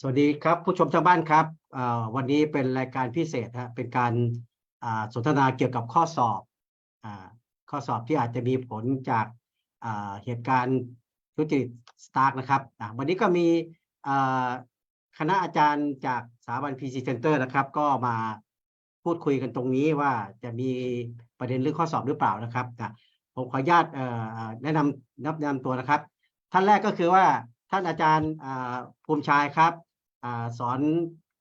สวัสดีครับผู้ชมทางบ้านครับวันนี้เป็นรายการพิเศษฮะเป็นการสนทนาเกี่ยวกับข้อสอบอข้อสอบที่อาจจะมีผลจากเหตุการณ์ทุจริตสตาร์กนะครับวันนี้ก็มีคณะอาจารย์จากสถาบัน PC Center นะครับ ก็มาพูดคุยกันตรงนี้ว่าจะมีประเด็นเรื่องข้อสอบหรือเปล่านะครับผมขออนุญาตแนะนำแนะนำตัวนะครับ ท่านแรกก็คือว่าท่านอาจารย์ภูมิชายครับ สอน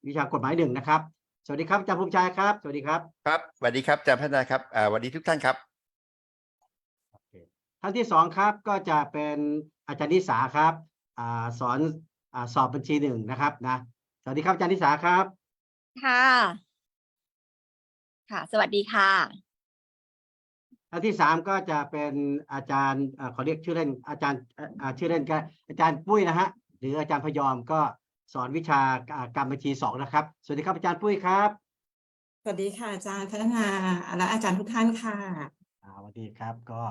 วิชากฎหมายหนึ่งนะครับ สวัสดีครับอาจารย์ภูมิชายครับ สวัสดีครับ ครับสวัสดีครับอาจารย์พัฒนาครับอ่าสวัสดีทุกท่านครับท่านที่สองครับก็จะเป็นอาจารย์นิสาครับอ่าสอนอาสอบบัญชีหนึ่งนะครับนะสวัสดีครับอาจารย์นิสาครับ ค่ะ ค่ะ สวัสดีค่ะท่านที่สามก็จะเป็นอาจารย์อ่าขอเรียกชื่อเล่นอาจารย์อ่าอ่าชื่อเล่นก็อาจารย์ปุ้ยนะฮะหรืออาจารย์พยอมก็ สอนวิชาอ่าการบัญชีสองนะครับ สวัสดีครับอาจารย์ปุ้ยครับ สวัสดีค่ะอาจารย์พัฒนาและอาจารย์ทุกท่านค่ะอ่าสวัสดีครับก็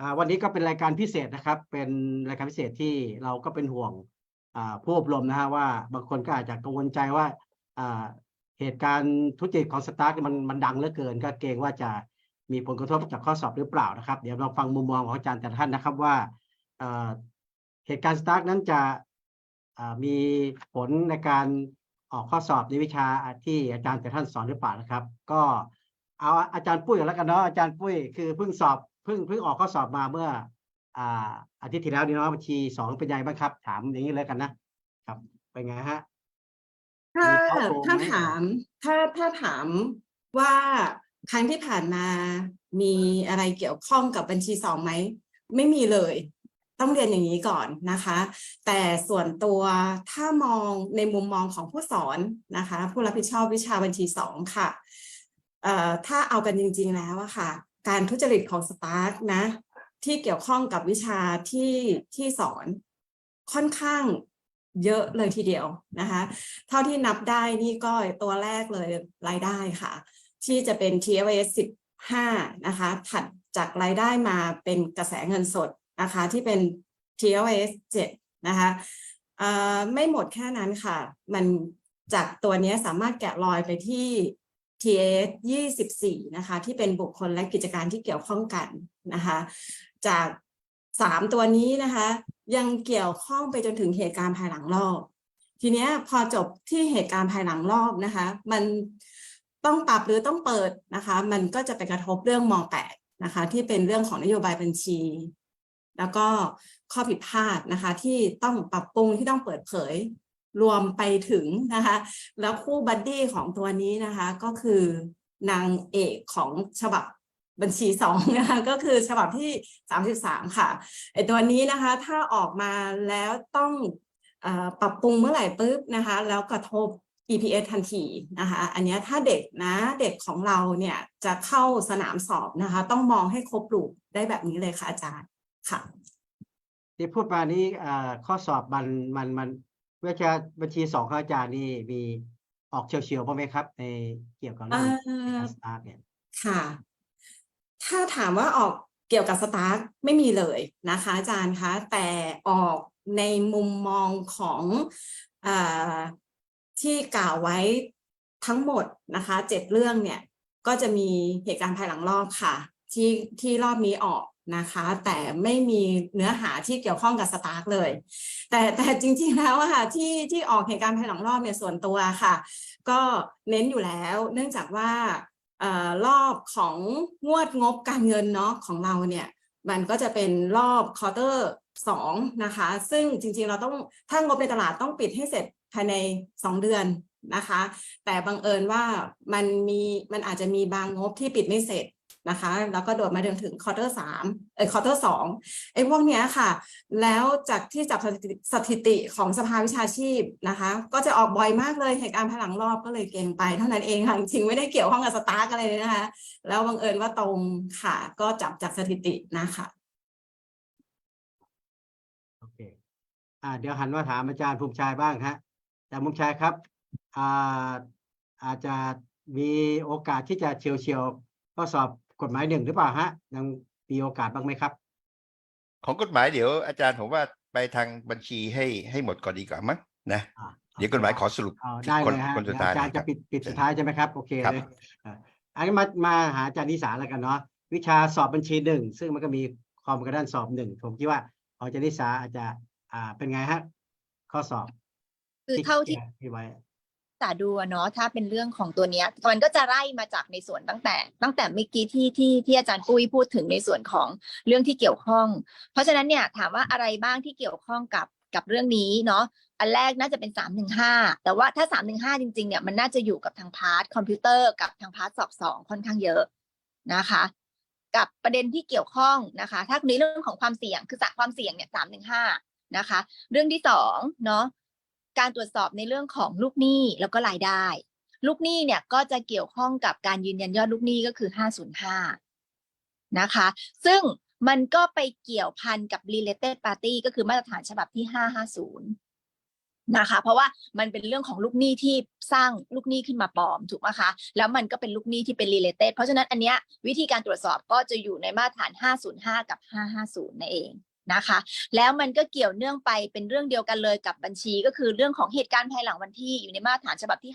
อ่าวันนี้ก็เป็นรายการพิเศษนะครับ เป็นรายการพิเศษที่เราก็เป็นห่วงอ่าผู้อบรมนะฮะว่าบางคนก็อาจจะกังวลใจว่าอ่าเหตุการณ์ทุจริตของสตาร์ทมันมันดังเหลือเกิน ก็เกรงว่าจะมีผลกระทบจากข้อสอบหรือเปล่านะครับ เดี๋ยวเราฟังมุมมองของอาจารย์แต่ละท่านนะครับว่าเอ่อเหตุการณ์สตาร์ทนั้นจะอ่า มีผลในการออกข้อสอบในวิชาที่อาจารย์แต่ละท่านสอนหรือเปล่านะครับ ก็เอาอาจารย์ปุ้ยก่อนแล้วกันเนาะอาจารย์ปุ้ยคือเพิ่งสอบเพิ่งเพิ่งออกข้อสอบมาเมื่ออ่าอาทิตย์ที่แล้วนี่เนาะบัญชีสองเป็นยังไงบ้างครับ ถามอย่างนี้เลยกันนะครับเป็นไงฮะถ้ามีข้อโกงถ้าไหมถามถ้าถ้าถามว่าครั้งที่ผ่านมามีอะไรเกี่ยวข้องกับบัญชีสองไหม ไม่มีเลย ต้องเรียนอย่างนี้ก่อนนะคะ แต่ส่วนตัวถ้ามองในมุมมองของผู้สอนนะคะ ผู้รับผิดชอบวิชาบัญชีสองค่ะถ้าเอากันจริง ๆแล้วอะค่ะ การทุจริตของสตาร์ทนะ ที่เกี่ยวข้องกับวิชาที่ที่สอนค่อนข้างเยอะเลยทีเดียวนะคะ เท่าที่นับได้นี่ก็ตัวแรกเลยรายได้ค่ะ ที่จะเป็น TFS 15 นะคะ ถัดจากรายได้มาเป็นกระแสเงินสด นะคะที่เป็น TFS 7 นะคะไม่หมดแค่นั้นค่ะ มันจากตัวนี้สามารถแกะรอยไปที่ TS 24 นะคะ ที่เป็นบุคคลและกิจการที่เกี่ยวข้องกันนะคะ จากสามตัวนี้นะคะ ยังเกี่ยวข้องไปจนถึงเหตุการณ์ภายหลังรอบ ทีนี้พอจบที่เหตุการณ์ภายหลังรอบนะคะ มันต้องปรับหรือต้องเปิดนะคะ มันก็จะไปกระทบเรื่องม .8 นะคะ ที่เป็นเรื่องของนโยบายบัญชี แล้วก็ข้อผิดพลาดนะคะที่ต้องปรับปรุงที่ต้องเปิดเผยรวมไปถึงนะคะแล้วคู่บัดดี้ของตัวนี้นะคะก็คือนางเอกของฉบับบัญชีสองนะคะก็คือฉบับที่สามสิบสามค่ะไอตัวนี้นะคะถ้าออกมาแล้วต้องอปรับปรุงเมื่อไหร่ปุ๊บนะคะแล้วกระทบ EPS ทันทีนะคะอันนี้ถ้าเด็กนะเด็กของเราเนี่ยจะเข้าสนามสอบนะคะต้องมองให้ครบรูปได้แบบนี้เลยค่ะอาจารย์ ค่ะ ที่พูดมานี้อ่าข้อสอบมันมันมันวิชาบัญชีสองของอาจารย์นี่มีออกเฉียวๆบ้างไหมครับ ในเกี่ยวกับเรื่องเอ่อการสตาร์ทเนี่ยค่ะ ถ้าถามว่าออกเกี่ยวกับสตาร์ทไม่มีเลยนะคะ อาจารย์คะแต่ออกในมุมมองของอาที่กล่าวไว้ทั้งหมดนะคะเจ็ดเรื่องเนี่ยก็จะมีเหตุการณ์ภายหลังรอบค่ะ ที่ที่รอบนี้ออก นะคะ แต่ไม่มีเนื้อหาที่เกี่ยวข้องกับสตาร์ทเลย แต่แต่จริงๆแล้วค่ะที่ที่ออกเหตุการณ์ภายหลังรอบเนี่ยส่วนตัวค่ะ ก็เน้นอยู่แล้ว เนื่องจากว่าออรอบของงวดงบการเงินเนาะของเราเนี่ยมันก็จะเป็นรอบควอเตอร์สองนะคะ ซึ่งจริงๆเราต้องถ้างบในตลาดต้องปิดให้เสร็จภายในสองเดือนนะคะ แต่บังเอิญว่ามันมีมันอาจจะมีบางงบที่ปิดไม่เสร็จ นะคะ แล้วก็โดดมาจนถึงควอเตอร์สามเออควอเตอร์สองไอ้พวกเนี้ยค่ะ แล้วจากที่จับสถิติของสภาวิชาชีพนะคะ ก็จะออกบ่อยมากเลยเหตุการณ์ภายหลังรอบก็เลยเกรงไป เท่านั้นเองค่ะจริงไม่ได้เกี่ยวข้องกับสตาร์กอะไรเลยนะคะ แล้วบังเอิญว่าตรงค่ะ ก็จับจากสถิตินะคะโอเคอ่าเดี๋ยวหันมาถามอาจารย์ภูมิชายบ้างฮะอาจารย์ภูมิชายครับอ่าอาจจะมีโอกาสที่จะเฉียวเฉียวข้อสอบ กฎหมายหนึ่งหรือเปล่าฮะ ยังมีโอกาสบ้างไหมครับ ของกฎหมายเดี๋ยวอาจารย์ผมว่าไปทางบัญชีให้ให้หมดก่อนดีกว่ามั้งนะอ่า เดี๋ยวกฎหมายขอสรุปเอาได้คนเลยฮะคนสุดเดี๋ยวท้ายอาจารย์นะคจะรับ ปิดปิดสุดท้ายใช่ไหมครับ โอเคครับ เลยอะอันนี้มามาหาอาจารย์นิสาแล้วกันเนาะวิชาสอบบัญชีหนึ่งซึ่งมันก็มีความกระด้านสอบหนึ่งผมคิดว่าอาจารย์นิสาอาจจะอ่าเป็นไงฮะ ข้อสอบคือเท่าที่ ที่ไว้ ตาดูเนาะถ้าเป็นเรื่องของตัวเนี้ยมันก็จะไล่มาจากในส่วนตั้งแต่ ตั้งแต่เมื่อกี้ที่ที่ที่อาจารย์ปุ้ยพูดถึงในส่วนของเรื่องที่เกี่ยวข้อง เพราะฉะนั้นเนี่ยถามว่าอะไรบ้างที่เกี่ยวข้องกับกับเรื่องนี้เนาะอันแรกน่าจะเป็น 315 แต่ว่าถ้า 315 จริงๆเนี่ยมันน่าจะอยู่กับทางพาร์ทคอมพิวเตอร์กับทางพาร์ทสอบสองค่อนข้างเยอะนะคะ กับประเด็นที่เกี่ยวข้องนะคะ ถ้าในเรื่องของความเสี่ยงคือสะความเสี่ยงเนี่ย315 นะคะ เรื่องที่สองเนาะ การตรวจสอบในเรื่องของลูกหนี้แล้วก็รายได้ ลูกหนี้เนี่ยก็จะเกี่ยวข้องกับการยืนยันยอดลูกหนี้ก็คือ 505 นะคะ ซึ่งมันก็ไปเกี่ยวพันกับ related party ก็คือมาตรฐานฉบับที่ 550 นะคะ เพราะว่ามันเป็นเรื่องของลูกหนี้ที่สร้างลูกหนี้ขึ้นมาปลอมถูกไหมคะ แล้วมันก็เป็นลูกหนี้ที่เป็น related เพราะฉะนั้นอันเนี้ยวิธีการตรวจสอบก็จะอยู่ในมาตรฐาน 505 กับ 550นั่นเอง นะคะ แล้วมันก็เกี่ยวเนื่องไปเป็นเรื่องเดียวกันเลยกับบัญชีก็คือเรื่องของเหตุการณ์ภายหลังวันที่อยู่ในมาตรฐานฉบับที่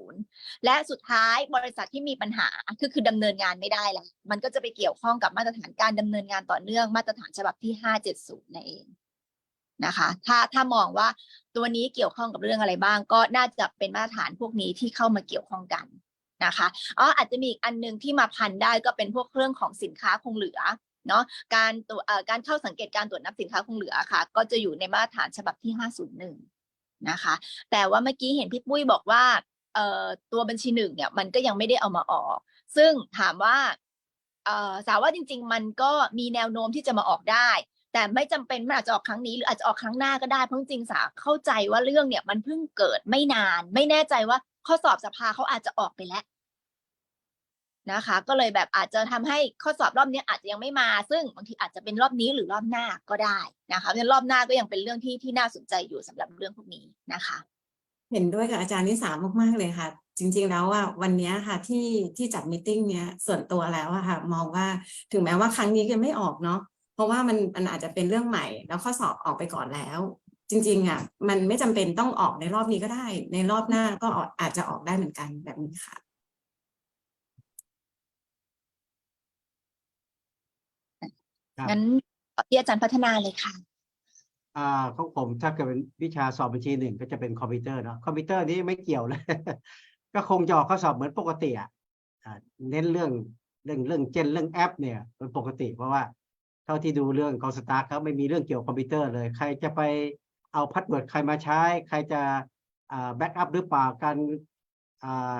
560 และสุดท้ายบริษัทที่มีปัญหาคือคือดำเนินงานไม่ได้แล้วมันก็จะไปเกี่ยวข้องกับมาตรฐานการดำเนินงานต่อเนื่องมาตรฐานฉบับที่ 570นั่นเองนะคะถ้าถ้ามองว่าตัวนี้เกี่ยวข้องกับเรื่องอะไรบ้าง ก็น่าจะเป็นมาตรฐานพวกนี้ที่เข้ามาเกี่ยวข้องกันนะคะอ๋ออาจจะมีอีกอันหนึงที่มาพันได้ก็เป็นพวกเรื่องของสินค้าคงเหลือ เนาะการตัวการเข้าสังเกตการตรวจนับสินค้าคงเหลือค่ะ ก็จะอยู่ในมาตรฐานฉบับที่ 501 นะคะ แต่ว่าเมื่อกี้เห็นพี่ปุ้ยบอกว่าตัวบัญชีหนึ่งเนี่ยมันก็ยังไม่ได้เอามาออก ซึ่งถามว่าสาวว่าจริง ๆ มันก็มีแนวโน้มที่จะมาออกได้ แต่ไม่จำเป็นมันอาจจะออกครั้งนี้หรืออาจจะออกครั้งหน้าก็ได้เพราะจริงสาเข้าใจว่าเรื่องเนี่ยมันเพิ่งเกิดไม่นาน ไม่แน่ใจว่าข้อสอบสภาเขาอาจจะออกไปแล้ว นะคะ ก็เลยแบบอาจจะทำให้ข้อสอบรอบนี้อาจจะยังไม่มา ซึ่งบางทีอาจจะเป็นรอบนี้หรือรอบหน้าก็ได้นะคะเพราะฉะนั้นรอบหน้าก็ยังเป็นเรื่องที่ที่น่าสนใจอยู่สำหรับเรื่องพวกนี้นะคะ เห็นด้วยกับอาจารย์นิสามากๆเลยค่ะ จริงๆแล้วว่าวันนี้ค่ะที่ที่จัดมิ팅เนี้ยส่วนตัวแล้วอะค่ะ มองว่าถึงแม้ว่าครั้งนี้ยังไม่ออกเนาะเพราะว่ามันมันอาจจะเป็นเรื่องใหม่ แล้วข้อสอบออกไปก่อนแล้ว จริงๆอะมันไม่จำเป็นต้องออกในรอบนี้ก็ได้ ในรอบหน้าก็อาจจะออกได้เหมือนกันแบบนี้ค่ะ ครับงั้นที่อาจารย์พัฒนาเลยค่ะ อ่าของผมถ้าเกิดเป็นวิชาสอบบัญชีหนึ่งก็จะเป็นคอมพิวเตอร์เนาะคอมพิวเตอร์นี้ไม่เกี่ยวเลย ก็คงจะออกข้อสอบเหมือนปกติอะอ่าเน้นเรื่องเรื่องเรื่องเจนเรื่องแอป เนี่ยเป็นปกติ เพราะว่าเท่าที่ดูเรื่องคอสตาร์เขาไม่มีเรื่องเกี่ยวกับคอมพิวเตอร์เลย ใครจะไปเอาพาสเวิร์ดใครมาใช้ ใครจะอ่าแบ็กอัพหรือเปล่าการอ่า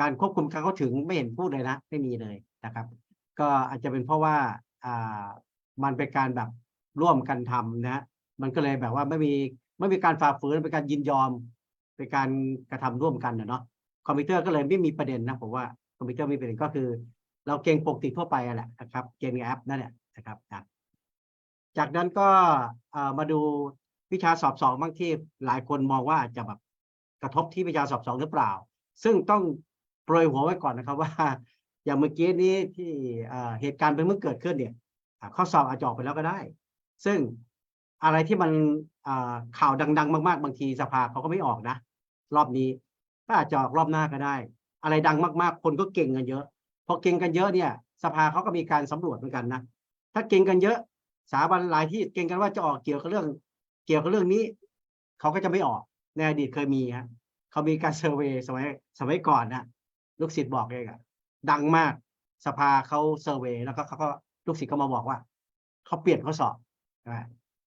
การควบคุมการเข้าถึงไม่เห็นพูดเลยนะ ไม่มีเลยนะครับ ก็อาจจะเป็นเพราะว่าอ่า มันเป็นการแบบร่วมกันทำนะมันก็เลยแบบว่าไม่มีไม่มีการฝ่าฝืนเป็นการยินยอมเป็นการกระทำร่วมกันนะเนาะคอมพิวเตอร์ก็เลยไม่มีประเด็นนะผมว่าคอมพิวเตอร์ไม่มีประเด็นก็คือ เราเก่งปกติทั่วไปอะแหละนะครับเกมในแอปนั่นแหละนะครับนะจากนั้นก็มาดูวิชาสอบสองบางที่หลายคนมองว่าอาจจะแบบกระทบที่วิชาสอบสองหรือเปล่า ซึ่งต้องโปรยหัวไว้ก่อนนะครับว่า อย่างเมื่อกี้นี้ที่เหตุการณ์เป็นเมื่อเกิดขึ้นเนี่ย ข้อสอบอาจจะออกไปแล้วก็ได้ ซึ่งอะไรที่มันข่าวดัง ๆ มาก ๆ บางทีสภาเขาก็ไม่ออกนะ รอบนี้ก็อาจจะออกรอบหน้าก็ได้ อะไรดังมากๆ คนก็เก่งกันเยอะ พอเก่งกันเยอะเนี่ย สภาเขาก็มีการสำรวจเหมือนกันนะ ถ้าเก่งกันเยอะ สถาบันหลายที่เก่งกันว่าจะออกเกี่ยวกับเรื่อง เกี่ยวกับเรื่องนี้ เขาก็จะไม่ออก ในอดีตเคยมีฮะเขามีการเซอร์เวย์สมัยสมัยก่อนนะลูกศิษย์บอกเองอะดังมาก สภาเขาเซอร์เวย์แล้วก็เขาก็ ลูกศิษย์ก็มาบอกว่าเขาเปลี่ยนข้อสอบนะ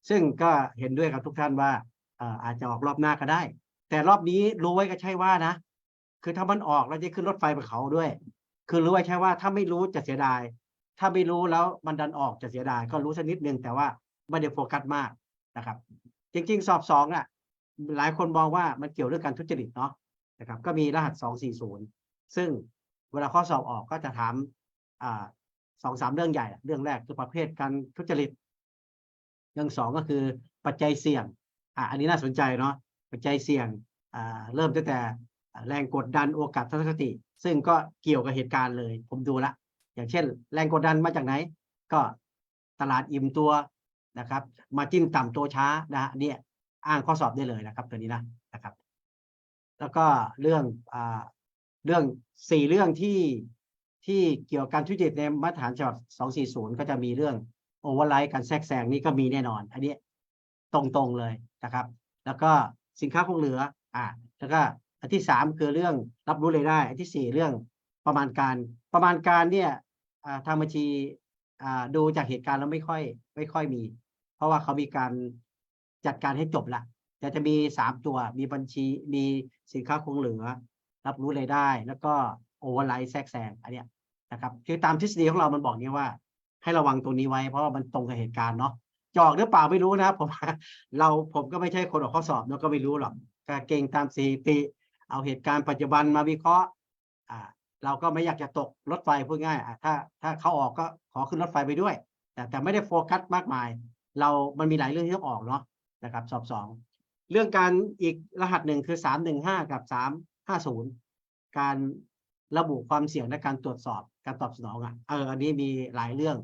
ซึ่งก็เห็นด้วยกับทุกท่านว่าอาจจะออกรอบหน้าก็ได้ แต่รอบนี้รู้ไว้ก็ใช่ว่านะ คือถ้ามันออกแล้วจะขึ้นรถไฟไปเขาด้วย คือรู้ไว้ใช่ว่าถ้าไม่รู้จะเสียดาย ถ้าไม่รู้แล้วมันดันออกจะเสียดาย ก็รู้สักนิดนึงแต่ว่าไม่ได้โฟกัสมากนะครับ จริง ๆ สอบสองอะหลายคนมองว่ามันเกี่ยวเรื่องการทุจริตเนาะนะครับ ก็มีรหัสสองสี่ศูนย์ซึ่งเวลาข้อสอบออกก็จะถามอ่า สองสามเรื่องใหญ่ เรื่องแรกคือประเภทการทุจริต เรื่องสองก็คือปัจจัยเสี่ยงอ่าอันนี้น่าสนใจเนาะปัจจัยเสี่ยงอ่าเริ่มตั้งแต่แรงกดดันโอกาสทัศนคติ ซึ่งก็เกี่ยวกับเหตุการณ์เลย ผมดูละ อย่างเช่น แรงกดดันมาจากไหน ก็ตลาดอิ่มตัวนะครับมาจิ้นต่ำตัวช้านะฮะเนี่ยอ้างข้อสอบได้เลยนะครับ ตัวนี้นะนะครับ แล้วก็เรื่องอ่าเรื่องสี่เรื่องที่ ที่เกี่ยวกับการทุจริตในมาตรฐานฉบับ 240 ก็จะมีเรื่องโอเวอร์ไลท์การแทรกแซงนี่ก็มีแน่นอน อันนี้ตรงๆเลยนะครับ แล้วก็สินค้าคงเหลืออ่าแล้วก็อันที่สามคือเรื่องรับรู้รายได้ อันที่สี่เรื่องประมาณการประมาณการเนี่ยทางบัญชีดูจากเหตุการณ์แล้วไม่ค่อย ไม่ค่อยมี เพราะว่าเขามีการจัดการให้จบละแต่จะมีสามตัวมีบัญชีมีสินค้าคงเหลือ รับรู้รายได้ แล้วก็ โอเวอร์ไลท์แทรกแซงอันเนี้ยนะครับคือตามทฤษฎีของเรามันบอกเนี้ว่า ให้ระวังตรงนี้ไว้ เพราะว่ามันตรงกับเหตุการณ์เนาะจอกหรือเปล่าไม่รู้นะผมเราผมก็ไม่ใช่คนออกข้อสอบเนาก็ไม่รู้หรอกก็เก่งตามสถิติ เอาเหตุการณ์ปัจจุบันมาวิเคราะห์อ่าเราก็ไม่อยากจะตกรถไฟพูดง่ายอะถ้าถ้าเขาออกก็ขอขึ้นรถไฟไปด้วย แต่แต่ไม่ได้โฟกัสมากมาย เรามันมีหลายเรื่องที่ต้องออกเนาะนะครับสอบสองเรื่องการอีกรหัสหนึ่งคือสามหนึ่งห้ากับสามห้าศูนย์การ ระบุความเสี่ยงและการตรวจสอบการตอบสนองอะเอออันนี้มีหลายเรื่อง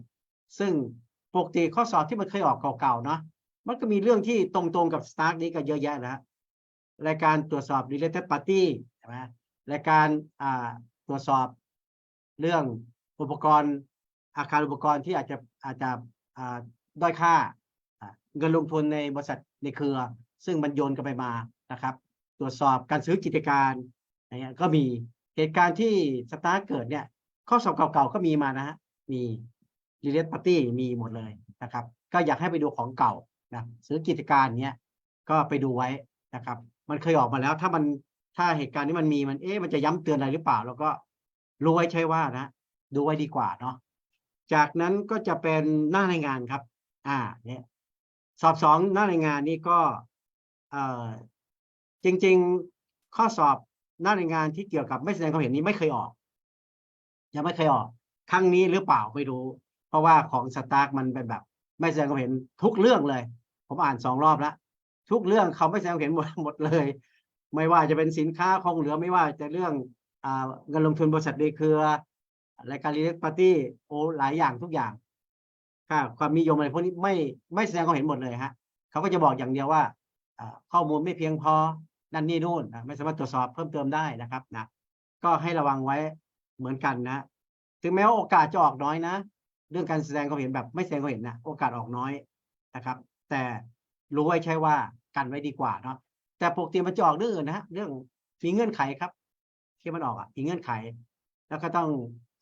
ซึ่งปกติข้อสอบที่มันเคยออกเก่าๆเนาะมันก็มีเรื่องที่ตรงๆกับสตาร์ทนี้ก็เยอะแยะนะฮะรายการตรวจสอบ related party ใช่ไหมรายการอ่าตรวจสอบเรื่องอุปกรณ์อาคารอุปกรณ์ที่อาจจะอาจจะอ่าด้อยค่าอ่าเงินลงทุนในบริษัทในเครือ ซึ่งมันโยนกันไปมานะครับ ตรวจสอบการซื้อกิจการอะไรเงี้ยก็มี เหตุการณ์ที่สตาร์เกิดเนี่ย ข้อสอบเก่าๆก็มีมานะฮะมีรีเลทปาร์ตี้มีหมดเลยนะครับ ก็อยากให้ไปดูของเก่านะซื้อกิจการเนี้ยก็ไปดูไว้นะครับ มันเคยออกมาแล้ว ถ้ามันถ้าเหตุการณ์นี้มันมีมันเอ๊ะมันจะย้ำเตือนอะไรหรือเปล่า แล้วก็รู้ไว้ใช่ว่านะ ดูไว้ดีกว่าเนาะจากนั้นก็จะเป็นหน้ารายงานครับ อ่า เนี่ยสอบสองหน้ารายงานนี่ก็เอ่อจริง ๆ ข้อสอบ หน้ารายงานที่เกี่ยวกับไม่แสดงความเห็นนี้ไม่เคยออก ยังไม่เคยออก ครั้งนี้หรือเปล่าไม่รู้ เพราะว่าของสตาร์กมันเป็นแบบ ไม่แสดงความเห็นทุกเรื่องเลย ผมอ่านสองรอบแล้วทุกเรื่องเขาไม่แสดงความเห็นหมดหมดเลย ไม่ว่าจะเป็นสินค้าคงเหลือไม่ว่าจะเรื่องอ่าเงินลงทุนบริษัทในเครือรายการรีเลทปาร์ตี้โอหลายอย่างทุกอย่างค่าความนิยมอะไรพวกนี้ไม่ไม่แสดงความเห็นหมดเลยฮะเขาก็จะบอกอย่างเดียวว่าอ่าข้อมูลไม่เพียงพอ นั่นนี่นู่นอะไม่สามารถตรวจสอบเพิ่มเติมได้นะครับนะก็ให้ระวังไว้เหมือนกันนะ ถึงแม้ว่าโอกาสจะออกน้อยนะ เรื่องการแสดงความเห็นแบบไม่แสดงความเห็นนะโอกาสออกน้อยนะครับ แต่รู้ไว้ใช่ว่ากันไว้ดีกว่าเนาะแต่ปกติมันจะออกเรื่องอื่นนะฮะเรื่องมีเงื่อนไขครับที่มันออกอะมีเงื่อนไข แล้วก็ต้อง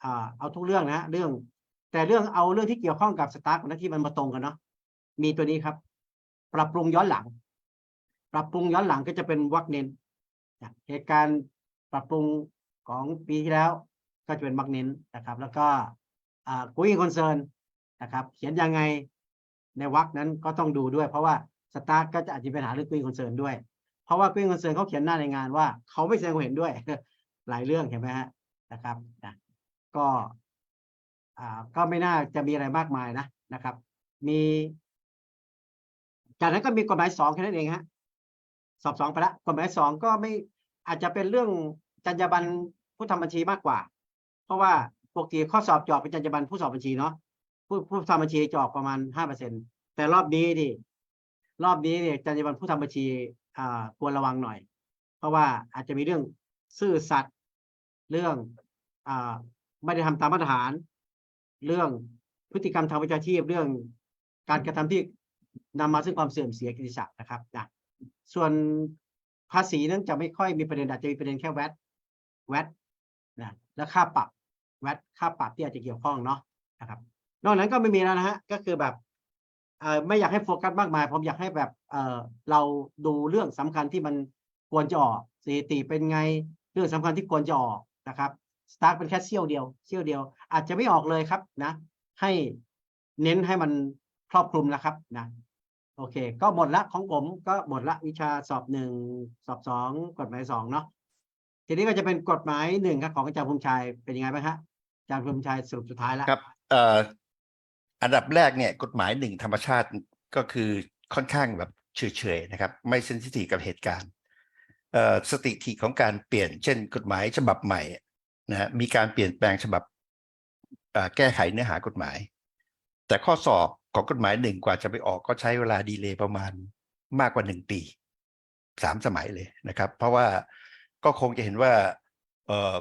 อ่าเอาทุกเรื่องนะเรื่อง แต่เรื่องเอาเรื่องที่เกี่ยวข้องกับสตาร์ทหน้าที่มันมาตรงกันเนาะมีตัวนี้ครับ ปรับปรุงย้อนหลัง ปรับปรุงย้อนหลังก็จะเป็นวรรคเน้นเหตุการณ์ปรับปรุงของปีที่แล้ว ก็จะเป็นวรรคเน้นนะครับ แล้วก็อ่ากุ้ยคอนเซิร์นนะครับ เขียนยังไงในวรรคนั้นก็ต้องดูด้วย เพราะว่าสตาร์ทก็จะอาจจะมีปัญหาเรื่องกุ้ยคอนเซิร์นด้วย เพราะว่ากุ้ยคอนเซิร์นเขาเขียนหน้าในงานว่าเขาไม่แสดงความเห็นด้วย หลายเรื่องเห็นไหมฮะนะครับนะก็ก็ไม่น่าจะมีอะไรมากมายนะนะครับ มี จากนั้นก็มีกฎหมายสองแค่นั้นเองฮะ สอบสองไปละกฎหมายสองก็ไม่อาจจะเป็นเรื่องจรรยาบรรณผู้ทำบัญชีมากกว่า เพราะว่าปกติข้อสอบจอบเป็นจรรยาบรรณผู้สอบบัญชีเนาะผู้ผู้ทำบัญชีจอบประมาณห้าเปอร์เซ็นแต่รอบนี้ดิรอบนี้เนี่ยจรรยาบรรณผู้ทำบัญชีอ่าควรระวังหน่อย เพราะว่าอาจจะมีเรื่องซื่อสัตย์เรื่องอ่าไม่ได้ทำตามมาตรฐาน เรื่องพฤติกรรมทางวิชาชีพเรื่องการกระทำที่นำมาซึ่งความเสื่อมเสียกิติศักดิ์นะครับนะ ส่วนภาษีนั้นจะไม่ค่อยมีประเด็นอาจจะมีประเด็นแค่แวดแวดนะและค่าปรับแวดค่าปรับที่อาจจะเกี่ยวข้องเนาะนะครับ นอกนั้นก็ไม่มีแล้วนะฮะก็คือแบบเออไม่อยากให้โฟกัสมากมาย ผมอยากให้แบบเออเราดูเรื่องสำคัญที่มันควรจะออกสถิติเป็นไงเรื่องสำคัญที่ควรจะออกนะครับสตาร์ทเป็นแค่เสี้ยวเดียวเสี้ยวเดียว อาจจะไม่ออกเลยครับนะ ให้เน้นให้มันครอบคลุมนะครับนะ โอเค ก็หมดละของผมก็หมดละวิชาสอบหนึ่งสอบสองกฎหมายสองเนาะทีนี้ก็จะเป็นกฎหมายหนึ่งครับของอาจารย์ภูมิชัยเป็นยังไงบ้างฮะอาจารย์ภูมิชัยสรุปสุดท้ายแล้วครับเอ่ออันดับแรกเนี่ยกฎหมายหนึ่งธรรมชาติก็คือค่อนข้างแบบเฉยๆนะครับ ไม่เซนซิทีฟกับเหตุการณ์เอ่อสถิติของการเปลี่ยน เช่น กฎหมายฉบับใหม่นะฮะมีการเปลี่ยนแปลงฉบับแก้ไขเนื้อหากฎหมาย แต่ข้อสอบ ของกฎหมายหนึ่งกว่าจะไปออกก็ใช้เวลาดีเลย์ประมาณมากกว่าหนึ่งปีสามสมัยเลยนะครับ เพราะว่าก็คงจะเห็นว่า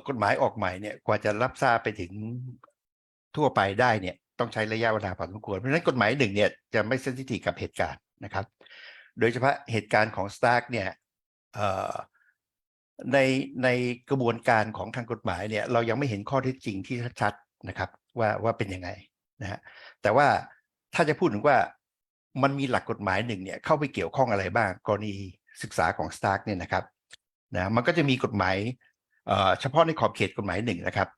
กฎหมายออกใหม่เนี่ยกว่าจะรับทราบไปถึงทั่วไปได้เนี่ยต้องใช้ระยะเวลาพอสมควรเพราะฉะนั้นกฎหมายหนึ่งเนี่ยจะไม่เซนซิทีฟกับเหตุการณ์นะครับ โดยเฉพาะเหตุการณ์ของสตาร์กเนี่ยในในกระบวนการของทางกฎหมายเนี่ยเรายังไม่เห็นข้อเท็จจริงที่ชัดๆนะครับว่าว่าเป็นยังไงนะฮะแต่ว่า ถ้าจะพูดถึงว่ามันมีหลักกฎหมายหนึ่งเนี่ยเข้าไปเกี่ยวข้องอะไรบ้างกรณีศึกษาของสตาร์กเนี่ยนะครับนะมันก็จะมีกฎหมายเฉพาะในขอบเขตกฎหมายหนึ่งนะครับ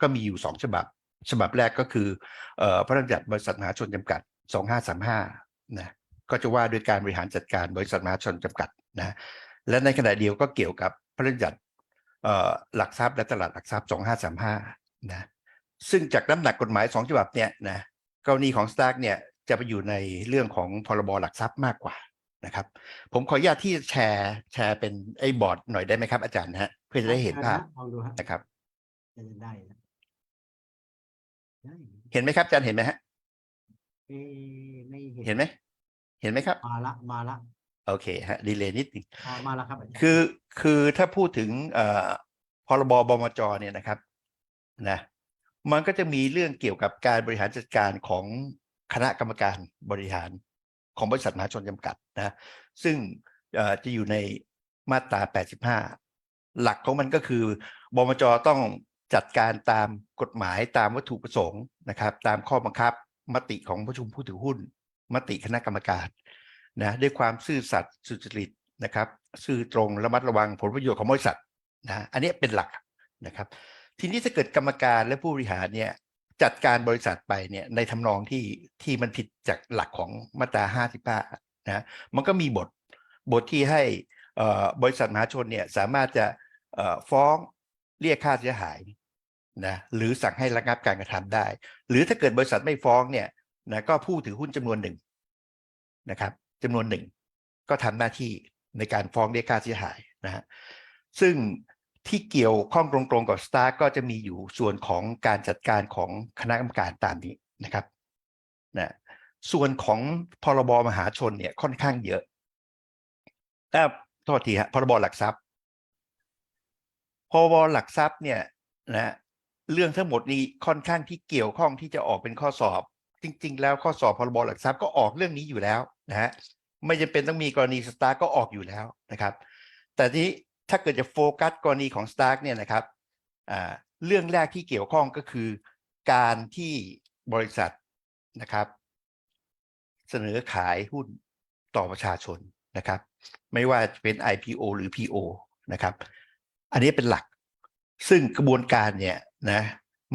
ก็มีอยู่สองฉบับ ฉบับแรกก็คือพระราชบัญญัติบริษัทมหาชนจำกัด 2535นะก็จะว่าด้วยการบริหารจัดการบริษัทมหาชนจำกัดนะและในขณะเดียวก็เกี่ยวกับพระราชบัญญัติหลักทรัพย์และตลาดหลักทรัพย์ 2535นะซึ่งจากน้ำหนักกฎหมายสองฉบับเนี่ยนะ กรณีของสตาร์กเนี่ยจะไปอยู่ในเรื่องของพรบหลักทรัพย์มากกว่านะครับ ผมขออนุญาตที่จะแชร์แชร์เป็นไอ้บอร์ดหน่อยได้ไหมครับอาจารย์นะฮะเพื่อจะได้เห็นภาพลองดูฮะนะครับจะได้นะได้เห็นไหมครับอาจารย์เห็นไหมฮะเอ๊ะไม่เห็นเห็นไหมเห็นไหมครับ มาละมาละโอเคฮะดีเลยนิดหนึงมามาละครับาจารย์คือคือถ้าพูดถึงเอ่อพรบ บมจเนี่ยนะครับนะ มันก็จะมีเรื่องเกี่ยวกับการบริหารจัดการของคณะกรรมการบริหารของบริษัทมหาชนจำกัดนะซึ่งจะอยู่ในมาตรา 85 หลักของมันก็คือบมจต้องจัดการตามกฎหมายตามวัตถุประสงค์นะครับ ตามข้อบังคับมติของประชุมผู้ถือหุ้น มติคณะกรรมการนะด้วยความซื่อสัตย์สุจริตนะครับ ซื่อตรงระมัดระวังผลประโยชน์ของบริษัทนะอันนี้เป็นหลักนะครับ ทีนี้ถ้าเกิดกรรมการและผู้บริหารเนี่ยจัดการบริษัทไปเนี่ยในทำนองที่ที่มันผิดจากหลักของมาตรา 55 นะมันก็มีบทบทที่ให้บริษัทมหาชนเนี่ยสามารถจะฟ้องเรียกค่าเสียหายนะหรือสั่งให้ระงับการกระทำได้ หรือถ้าเกิดบริษัทไม่ฟ้องเนี่ยนะก็ผู้ถือหุ้นจำนวนหนึ่งนะครับจำนวนหนึ่งก็ทำหน้าที่ในการฟ้องเรียกค่าเสียหายนะฮะซึ่ง ที่เกี่ยวข้องตรงๆกับสตาร์ก็จะมีอยู่ส่วนของการจัดการของคณะกรรมการตามนี้นะครับนะส่วนของพรบมหาชนเนี่ยค่อนข้างเยอะอ่าโทษทีฮะพรบหลักทรัพย์พรบหลักทรัพย์เนี่ยนะเรื่องทั้งหมดนี้ค่อนข้างที่เกี่ยวข้องที่จะออกเป็นข้อสอบ จริง ๆ แล้วข้อสอบพรบหลักทรัพย์ก็ออกเรื่องนี้อยู่แล้วนะฮะไม่จำเป็นต้องมีกรณีสตาร์ก็ออกอยู่แล้วนะครับ แต่ทีนี้ ถ้าเกิดจะโฟกัสกรณีของสตาร์เนี่ยนะครับเรื่องแรกที่เกี่ยวข้องก็คือ การที่บริษัทนะครับ เสนอขายหุ้นต่อประชาชนนะครับ ไม่ว่าจะเป็น IPO หรือ PO นะครับ อันนี้เป็นหลัก ซึ่งกระบวนการเนี่ยนะ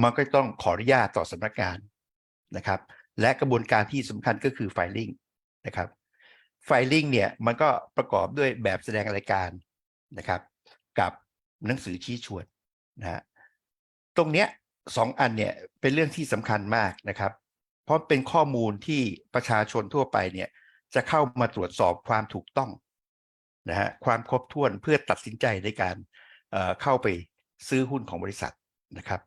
มันก็ต้องขออนุญาตต่อสำนักงานนะครับ และกระบวนการที่สำคัญก็คือ filing นะครับ filing เนี่ยมันก็ประกอบด้วยแบบแสดงรายการ นะครับ กับหนังสือชี้ชวนนะฮะตรงเนี้ยสองอันเนี่ยเป็นเรื่องที่สำคัญมากนะครับ เพราะเป็นข้อมูลที่ประชาชนทั่วไปเนี่ยจะเข้ามาตรวจสอบความถูกต้องนะฮะความครบถ้วนเพื่อตัดสินใจในการเอ่อเข้าไปซื้อหุ้นของบริษัทนะครับ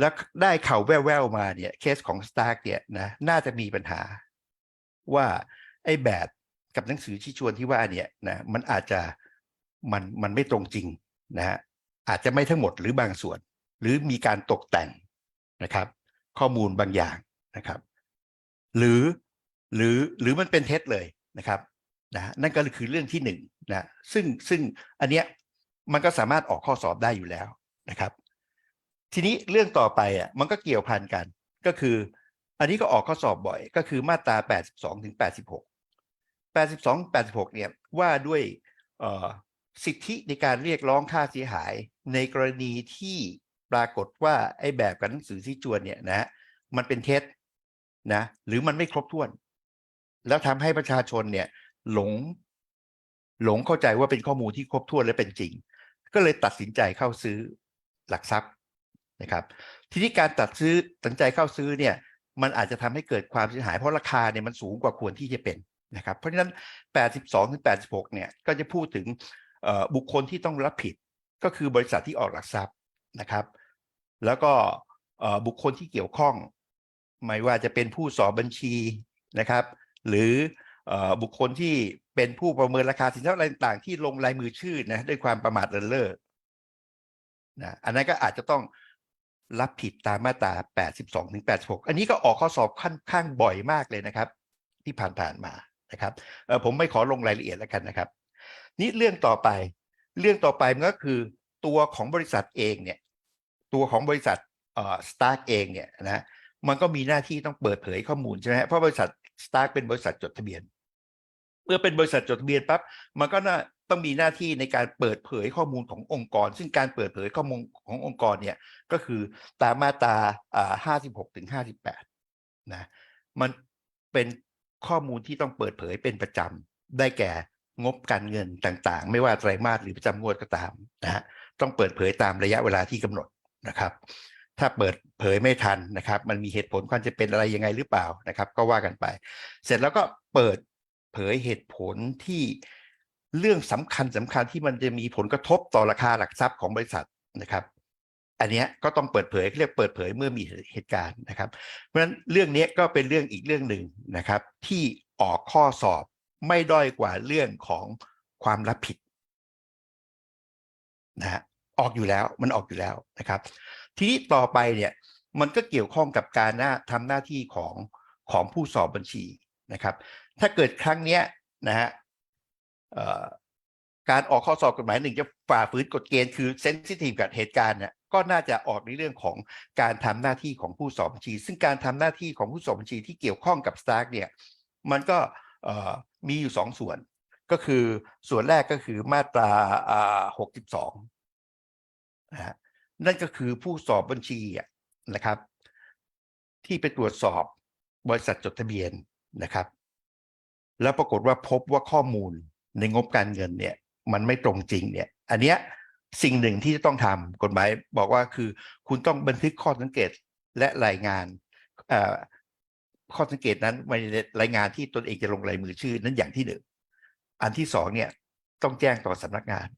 แล้วได้ข่าวแว่วๆมาเนี่ยเคสของ Stark เนี่ยนะน่าจะมีปัญหา ว่าไอ้แบบกับหนังสือชี้ชวนที่ว่าเนี่ยนะมันอาจจะ มันมันไม่ตรงจริงนะฮะอาจจะไม่ทั้งหมดหรือบางส่วน หรือมีการตกแต่งนะครับ ข้อมูลบางอย่างนะครับ หรือหรือหรือมันเป็นเท็จเลยนะครับนะนั่นก็คือเรื่องที่หนึ่งนะซึ่งซึ่งอันเนี้ยมันก็สามารถออกข้อสอบได้อยู่แล้วนะครับ ทีนี้เรื่องต่อไปอะมันก็เกี่ยวพันกันก็คือ อันนี้ก็ออกข้อสอบบ่อย ก็คือมาตรา 82ถึง86 82 86เนี่ยว่าด้วยเอ่อ สิทธิในการเรียกร้องค่าเสียหาย ในกรณีที่ปรากฏว่าไอ้แบบกับหนังสือที่จวนเนี่ยนะมันเป็นเท็จนะหรือมันไม่ครบถ้วน แล้วทำให้ประชาชนเนี่ย หลง หลงเข้าใจว่าเป็นข้อมูลที่ครบถ้วนและเป็นจริง ก็เลยตัดสินใจเข้าซื้อหลักทรัพย์นะครับ ทีนี้การตัดซื้อตัดใจเข้าซื้อเนี่ย มันอาจจะทำให้เกิดความเสียหายเพราะราคาเนี่ยมันสูงกว่าควรที่จะเป็นนะครับ เพราะฉะนั้น 82-86 เนี่ยก็จะพูดถึง บุคคลที่ต้องรับผิดก็คือบริษัทที่ออกหลักทรัพย์นะครับ แล้วก็บุคคลที่เกี่ยวข้อง ไม่ว่าจะเป็นผู้สอบบัญชีนะครับ หรือบุคคลที่เป็นผู้ประเมินราคาสินทรัพย์อะไรต่างๆที่ลงลายมือชื่อนะด้วยความประมาทเลินเล่อนะอันนั้นก็อาจจะต้องรับผิดตามมาตรา 82 ถึง 86 อันนี้ก็ออกข้อสอบค่อนข้างบ่อยมากเลยนะครับ ที่ผ่านๆมานะครับผมไม่ขอลงรายละเอียดแล้วกันนะครับ นี่เรื่องต่อไป เรื่องต่อไปมันก็คือตัวของบริษัทเองเนี่ย ตัวของบริษัทเอ่อสตาร์กเองเนี่ยนะมันก็มีหน้าที่ต้องเปิดเผยข้อมูลใช่ไหมฮะเพราะบริษัทสตาร์กเป็นบริษัทจดทะเบียนเมื่อเป็นบริษัทจดทะเบียนปั๊บมันก็น่าต้องมีหน้าที่ในการเปิดเผยข้อมูลขององค์กร ซึ่งการเปิดเผยข้อมูลขององค์กรเนี่ยก็คือตามมาตราอ่า56 ถึง 58 นะ มันเป็นข้อมูลที่ต้องเปิดเผยเป็นประจำ ได้แก่ งบการเงินต่างๆ ไม่ว่าไตรมาสหรือประจำงวดก็ตามนะฮะต้องเปิดเผยตามระยะเวลาที่กำหนดนะครับ ถ้าเปิดเผยไม่ทันนะครับ มันมีเหตุผลความจะเป็นอะไรยังไงหรือเปล่านะครับ ก็ว่ากันไป เสร็จแล้วก็เปิดเผยเหตุผลที่เรื่องสำคัญสำคัญที่มันจะมีผลกระทบต่อราคาหลักทรัพย์ของบริษัทนะครับ อันนี้ก็ต้องเปิดเผยเรียกเปิดเผยเมื่อมีเหตุการณ์นะครับ เพราะฉะนั้นเรื่องนี้ก็เป็นเรื่องอีกเรื่องหนึ่งนะครับ ที่ออกข้อสอบ ไม่ด้อยกว่าเรื่องของความรับผิดนะฮะออกอยู่แล้วมันออกอยู่แล้วนะครับ ทีนี้ต่อไปเนี่ยมันก็เกี่ยวข้องกับการหน้าทำหน้าที่ของของผู้สอบบัญชีนะครับ ถ้าเกิดครั้งเนี้ยนะฮะการออกข้อสอบกฎหมายหนึ่งจะฝ่าฝืนกฎเกณฑ์คือเซนซิทีฟกับเหตุการณ์เนี่ยก็น่าจะออกในเรื่องของการทำหน้าที่ของผู้สอบบัญชี ซึ่งการทำหน้าที่ของผู้สอบบัญชีที่เกี่ยวข้องกับสตาร์กเนี่ยมันก็ มีอยู่สองส่วน ก็คือส่วนแรกก็คือมาตราอ่าหกสิบสองนะฮะนั่นก็คือผู้สอบบัญชีนะครับ ที่ไปตรวจสอบบริษัทจดทะเบียนนะครับ แล้วปรากฏว่าพบว่าข้อมูลในงบการเงินเนี่ย มันไม่ตรงจริงเนี่ย อันเนี้ยสิ่งหนึ่งที่จะต้องทำกฎหมายบอกว่าคือ คุณต้องบันทึกข้อสังเกตและรายงานอ ข้อสังเกตนั้นไว้ในรายงานที่ตนเองจะลงลายมือชื่อนั้นอย่างที่หนึ่งอันที่สองเนี่ยต้องแจ้งต่อสำนักงาน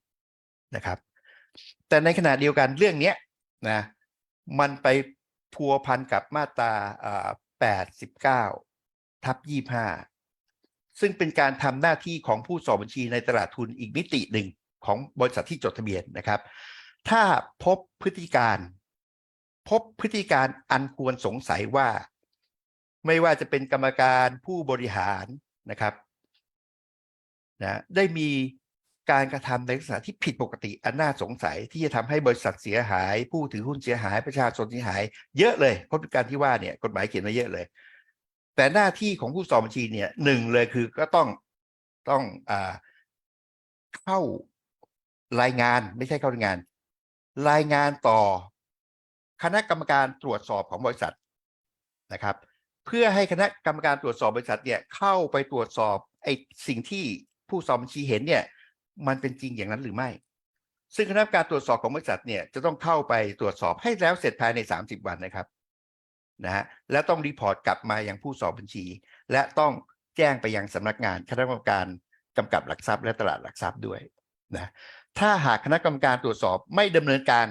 นะครับ แต่ในขณะเดียวกันเรื่องเนี้นะมันไปพัวพันกับมาตราแปดสิบเก้าทับยี่ห้าซึ่งเป็นการทำหน้าที่ของผู้สอบบัญชีในตลาดทุนอีกมิติหนึ่งของบริษัทที่จดทะเบียนนะครับ ถ้าพบพฤติการ พบพฤติการอันควรสงสัยว่า ไม่ว่าจะเป็นกรรมการผู้บริหารนะครับนะได้มีการกระทำในลักษณะที่ผิดปกติอันน่าสงสัยที่จะทำให้บริษัทเสียหาย ผู้ถือหุ้นเสียหายประชาชนเสียหาย เยอะเลยเพราะการที่ว่าเนี่ยกฎหมายเขียนมาเยอะเลย แต่หน้าที่ของผู้สอบบัญชีเนี่ยหนึ่งเลยคือก็ต้องต้องอ่าเข้ารายงานไม่ใช่เข้ารายงาน รายงานต่อคณะกรรมการตรวจสอบของบริษัทนะครับ พื่อให้คณะกรรมการตรวจสอบบริษัทเนี่ยเข้าไปตรวจสอบไอ้สิ่งที่ผู้สอบบัญชีเห็นเนี่ยมันเป็นจริงอย่างนั้นหรือไม่ ซึ่งคณะกรรมการตรวจสอบของบริษัทเนี่ยจะต้องเข้าไปตรวจสอบให้แล้วเสร็จภายใน 30 วันนะครับนะฮะและต้องรีพอร์ตกลับมายังผู้สอบบัญชี และต้องแจ้งไปยังสำนักงานคณะกรรมการกำกับหลักทรัพย์และตลาดหลักทรัพย์ด้วยนะถ้าหากคณะกรรมการตรวจสอบไม่ดำเนินการ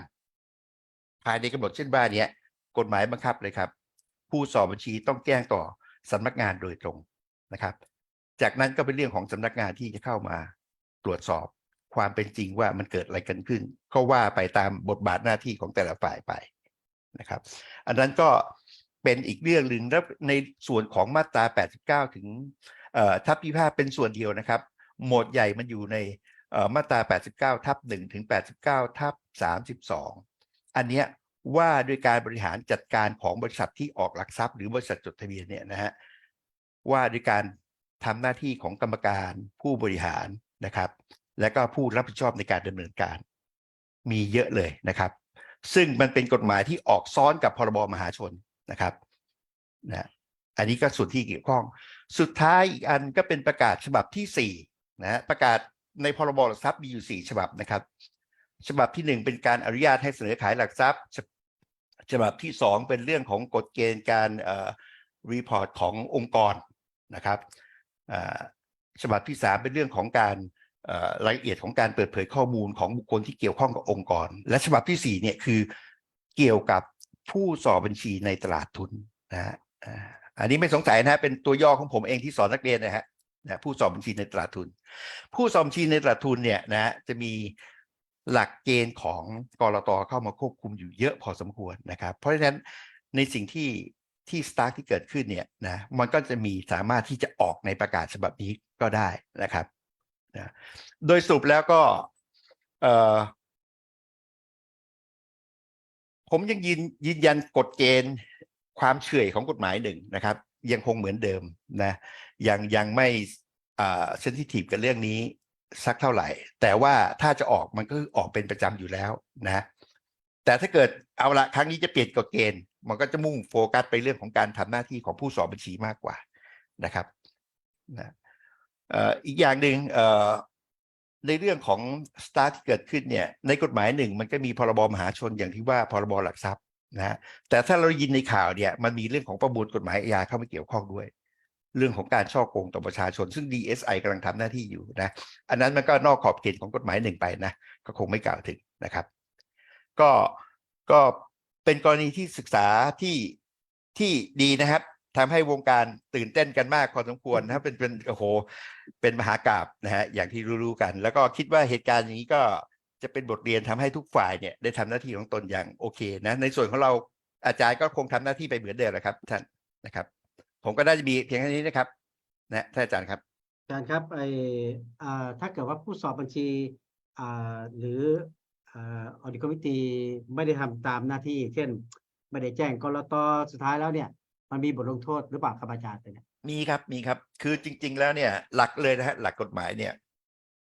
ภายในกำหนดเช่นว่าเนี้ยกฎหมายบังคับเลยครับ ผู้สอบบัญชีต้องแจ้งต่อสำนักงานโดยตรงนะครับ จากนั้นก็เป็นเรื่องของสำนักงานที่จะเข้ามาตรวจสอบความเป็นจริงว่ามันเกิดอะไรกันขึ้น ก็ว่าไปตามบทบาทหน้าที่ของแต่ละฝ่ายไปนะครับ อันนั้นก็เป็นอีกเรื่องหนึ่งแล้วในส่วนของมาตรา 89 ถึงทับที่5เป็นส่วนเดียวนะครับ หมวดใหญ่มันอยู่ในมาตรา 89 ทับ1ถึง 89 ทับ 32 อันเนี้ย ว่าด้วยการบริหารจัดการของบริษัทที่ออกหลักทรัพย์หรือบริษัทจดทะเบียนเนี่ยนะฮะว่าด้วยการทำหน้าที่ของกรรมการผู้บริหารนะครับ และก็ผู้รับผิดชอบในการดำเนินการ มีเยอะเลยนะครับ ซึ่งมันเป็นกฎหมายที่ออกซ้อนกับพรบมหาชนนะครับนะอันนี้ก็ส่วนที่เกี่ยวข้อง สุดท้ายอีกอันก็เป็นประกาศฉบับที่สี่นะฮะประกาศในพรบหลักทรัพย์มีอยู่สี่ฉบับนะครับ ฉบับที่หนึ่งเป็นการอนุญาตให้เสนอขายหลักทรัพย์ ฉบับที่สองเป็นเรื่องของกฎเกณฑ์การรีพอร์ตขององค์กรนะครับฉบับที่สามเป็นเรื่องของการรายละเอียดของการเปิดเผยข้อมูลของบุคคลที่เกี่ยวข้องกับองค์กร และฉบับที่สี่เนี่ยคือเกี่ยวกับผู้สอบบัญชีในตลาดทุนนะฮะอันนี้ไม่สงสัยนะฮะเป็นตัวย่อของผมเองที่สอนนักเรียนนะฮะนะผู้สอบบัญชีในตลาดทุน ผู้สอบบัญชีในตลาดทุนเนี่ยนะฮะจะมี หลักเกณฑ์ของกรตเข้ามาควบคุมอยู่เยอะพอสมควรนะครับ เพราะฉะนั้นในสิ่งที่ที่สตาร์ทที่เกิดขึ้นเนี่ยนะมันก็จะมีสามารถที่จะออกในประกาศฉบับนี้ก็ได้นะครับนะโดยสรุปแล้วก็เผมยังยืนยืนยันกฎเกณฑ์ความเฉื่อยของกฎหมายหนึ่งนะครับ ยังคงเหมือนเดิมนะยังยังไม่เซนซิทีฟกับเรื่องนี้ สักเท่าไหร่ แต่ว่าถ้าจะออกมันก็ออกเป็นประจำอยู่แล้วนะ แต่ถ้าเกิดเอาละครั้งนี้จะเปลี่ยนกฎเกณฑ์ มันก็จะมุ่งโฟกัสไปเรื่องของการทำหน้าที่ของผู้สอบบัญชีมากกว่านะครับนะอีกอย่างหนึ่งในเรื่องของสตาร์ทที่เกิดขึ้นเนี่ยในกฎหมายหนึ่งมันก็มีพรบมหาชนอย่างที่ว่าพรบหลักทรัพย์นะฮะแต่ถ้าเรายินในข่าวเนี่ยมันมีเรื่องของประมวลกฎหมายอาญาเข้ามาเกี่ยวข้องด้วย เรื่องของการช่อโกงต่อประชาชน ซึ่ง DSI กำลังทำหน้าที่อยู่นะ อันนั้นมันก็นอกขอบเขตของกฎหมายหนึ่งไปนะ ก็คงไม่กล่าวถึงนะครับ ก็ก็เป็นกรณีที่ศึกษาที่ที่ดีนะครับทำให้วงการตื่นเต้นกันมากพอสมควรนะครับเป็นเป็นโอ้โหเป็นมหากาบนะฮะอย่างที่รู้ๆกัน แล้วก็คิดว่าเหตุการณ์อย่างนี้ก็จะเป็นบทเรียนทำให้ทุกฝ่ายเนี่ยได้ทำหน้าที่ของตนอย่างโอเคนะในส่วนของเราอาจารย์ก็คงทำหน้าที่ไปเหมือนเดิมแหละครับท่านนะครับ ผมก็น่าจะมีเพียงแค่นี้นะครับ นะท่านอาจารย์ครับ อาจารย์ครับไออ่าถ้าเกิดว่าผู้สอบบัญชีอ่าหรืออ่าออดิคอมมิตีไม่ได้ทำตามหน้าที่ เช่น ไม่ได้แจ้งกรตสุดท้ายแล้วเนี่ย มันมีบทลงโทษหรือเปล่าครับอาจารย์เนี่ยมีครับมีครับ คือจริง ๆ แล้วเนี่ย หลักเลยนะฮะหลักกฎหมายเนี่ย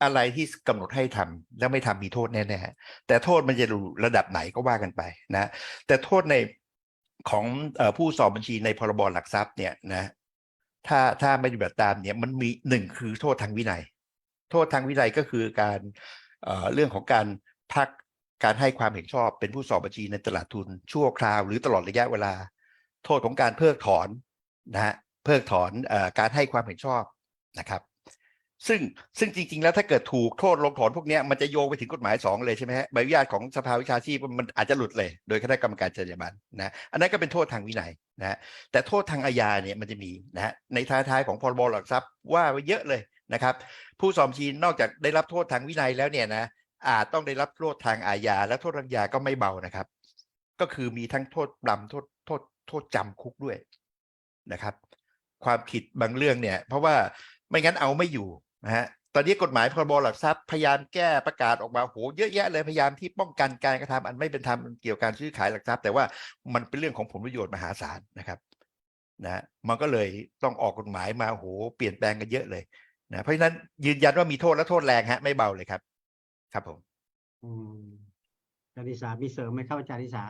อะไรที่กำหนดให้ทำแล้วไม่ทำมีโทษแน่ๆแต่โทษมันจะอยู่ระดับไหนก็ว่ากันไปนะ แต่โทษใน ของอผู้สอบบัญชีในพรบหลักทรัพย์เนี่ยนะถ้าถ้าไม่ปฏิบัติตามเนี่ยมันมีหนึ่งคือโทษทางวินัย โทษทางวินัยก็คือการเเรื่องของการพักการให้ความเห็นชอบเป็นผู้สอบบัญชีในตลาดทุนชั่วคราว หรือตลอดระยะเวลา โทษของการเพิกถอนนะฮะเพิกถอนอการให้ความเห็นชอบนะครับ ซึ่งซึ่งจริง ๆ แล้วถ้าเกิดถูกโทษลงโทษพวกนี้มันจะโยงไปถึงกฎหมายสองเลยใช่ไหมฮะใบอนุญาตของสภาวิชาชีพมันอาจจะหลุดเลย โดยคณะกรรมการจรรยาบรรณนะอันนั้นก็เป็นโทษทางวินัยนะแต่โทษทางอาญาเนี่ยมันจะมีนะในท้ายๆของพรบหลักทรัพย์ว่าไว้เยอะเลยนะครับ ผู้สอบชีนอกจากได้รับโทษทางวินัยแล้วเนี่ยนะอาจต้องได้รับโทษทางอาญาและโทษทางอาญาก็ไม่เบานะครับ ก็คือมีทั้งโทษปรับโทษโทษโทษจำคุกด้วยนะครับ ความผิดบางเรื่องเนี่ย เพราะว่าไม่งั้นเอาไม่อยู่ นะฮะตอนนี้กฎหมายพรบหลักทรัพย์พยายามแก้ประกาศออกมาโหเยอะแยะเลยพยายามที่ป้องกันการกระทำอันไม่เป็นธรรมเกี่ยวกับการซื้อขายหลักทรัพย์ แต่ว่ามันเป็นเรื่องของผลประโยชน์มหาศาลนะครับนะฮะมันก็เลยต้องออกกฎหมายมาโหเปลี่ยนแปลงกันเยอะเลยนะเพราะฉะนั้นยืนยันว่ามีโทษและโทษแรงฮะ ไม่เบาเลยครับ ครับผมอืมอาจารย์ดิสามีเสริมไหมครับอาจารย์ดิสา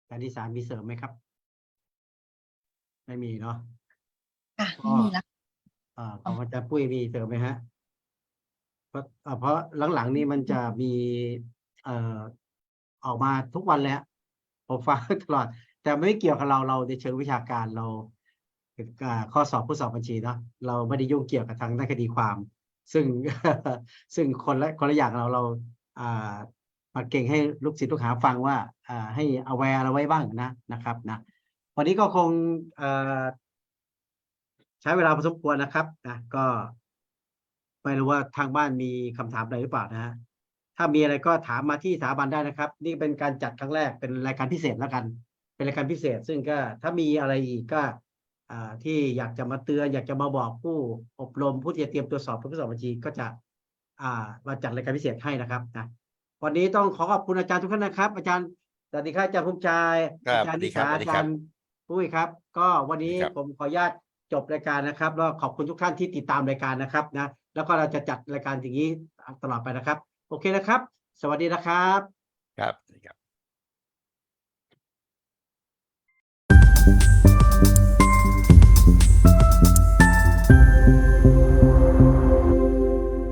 อาจารย์ดิสามีเสริมไหมครับ ไม่มีเนาะ ค่ะไม่มีแล้ว อ่าของอาจารย์ปุ้ยมีเสริมไหมฮะ เพราะอ่าเพราะหลังๆนี่มันจะมีเอ่อออกมาทุกวันเลยฮะผมฟัง ตลอด แต่ไม่เกี่ยวกับเราเราในเชิงวิชาการเราอ่าข้อสอบผู้สอบบัญชีเนาะเราไม่ได้ยุ่งเกี่ยวกับทางด้านคดีความ ซึ่ง ซึ่งคนละคนละอย่างเราเรา อ่ามาเก่งให้ลูกศิษย์ลูกหาฟังว่าอ่าให้เอาแวร์เอาไว้บ้างนะนะครับนะ วันนี้ก็คงเอ่อใช้เวลาพอสมควรนะครับนะก็ ไม่รู้ว่าทางบ้านมีคำถามอะไรหรือเปล่านะฮะถ้ามีอะไรก็ถามมาที่สถาบันได้นะครับ นี่เป็นการจัดครั้งแรกเป็นรายการพิเศษแล้วกัน เป็นรายการพิเศษ ซึ่งก็ถ้ามีอะไรอีกก็อ่าที่อยากจะมาเตือนอยากจะมาบอกผู้อบรมผู้ที่จะเตรียมตัวสอบผู้สอบบัญชีก็จะอ่ามาจัดรายการพิเศษให้นะครับนะวันนี้ต้องขอขอบคุณอาจารย์ทุกท่านนะครับ อาจารย์สวัสดีครับอาจารย์ภูมิใจครับอาจารย์สวัสดีดิครับษาสวัสอาดีครัจาบรย์ปุ้ยครับ ก็วันนี้ครับผมขออนุญาต จบรายการนะครับแล้วขอบคุณทุกท่านที่ติดตามรายการนะครับนะแล้วก็เราจะจัดรายการอย่างนี้ตลอดไปนะครับ โอเคนะครับ สวัสดีนะครับ ครับ